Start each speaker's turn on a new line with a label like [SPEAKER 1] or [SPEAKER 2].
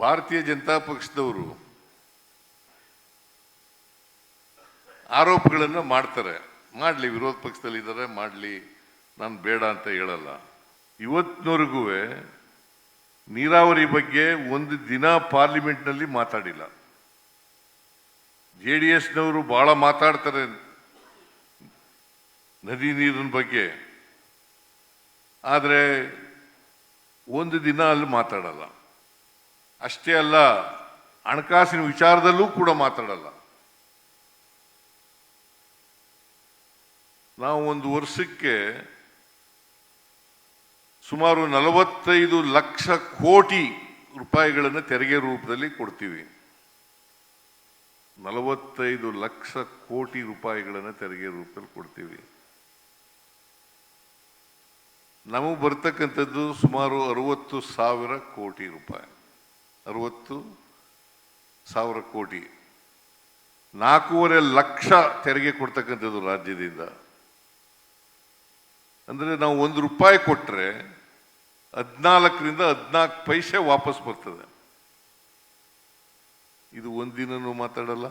[SPEAKER 1] ಭಾರತೀಯ ಜನತಾ ಪಕ್ಷದವರು ಆರೋಪಗಳನ್ನು ಮಾಡ್ತಾರೆ. ಮಾಡಲಿ, ವಿರೋಧ ಪಕ್ಷದಲ್ಲಿದ್ದಾರೆ, ಮಾಡಲಿ, ನಾನು ಬೇಡ ಅಂತ ಹೇಳಲ್ಲ. ಇವತ್ತಿನವರೆಗೂ ನೀರಾವರಿ ಬಗ್ಗೆ ಒಂದು ದಿನ ಪಾರ್ಲಿಮೆಂಟ್ನಲ್ಲಿ ಮಾತಾಡಿಲ್ಲ. ಜೆ ಡಿ ಎಸ್ನವರು ಭಾಳ ಮಾತಾಡ್ತಾರೆ ನದಿ ನೀರಿನ ಬಗ್ಗೆ. ಆದರೆ ಒಂದು ದಿನ ಅಲ್ಲಿ ಮಾತಾಡಲ್ಲ. ಅಷ್ಟೇ ಅಲ್ಲ, ಹಣಕಾಸಿನ ವಿಚಾರದಲ್ಲೂ ಕೂಡ ಮಾತಾಡಲ್ಲ. ನಾವು ಒಂದು ವರ್ಷಕ್ಕೆ ಸುಮಾರು ನಲವತ್ತೈದು ಲಕ್ಷ ಕೋಟಿ ರೂಪಾಯಿಗಳನ್ನು ತೆರಿಗೆ ರೂಪದಲ್ಲಿ ಕೊಡ್ತೀವಿ. ನಲವತ್ತೈದು ಲಕ್ಷ ಕೋಟಿ ರೂಪಾಯಿಗಳನ್ನು ತೆರಿಗೆ ರೂಪದಲ್ಲಿ ಕೊಡ್ತೀವಿ. ನಮಗೆ ಬರ್ತಕ್ಕಂಥದ್ದು ಸುಮಾರು ಅರವತ್ತು ಸಾವಿರ ಕೋಟಿ ರೂಪಾಯಿ. ಅರವತ್ತು ಸಾವಿರ ಕೋಟಿ. ನಾಲ್ಕೂವರೆ ಲಕ್ಷ ತೆರಿಗೆ ಕೊಡ್ತಕ್ಕಂಥದ್ದು ರಾಜ್ಯದಿಂದ. ಅಂದರೆ ನಾವು ಒಂದು ರೂಪಾಯಿ ಕೊಟ್ಟರೆ ಹದಿನಾಲ್ಕರಿಂದ ಹದಿನಾಲ್ಕು ಪೈಸೆ ವಾಪಸ್ ಬರ್ತದೆ. ಇದು ಒಂದಿನೂ ಮಾತಾಡಲ್ಲ.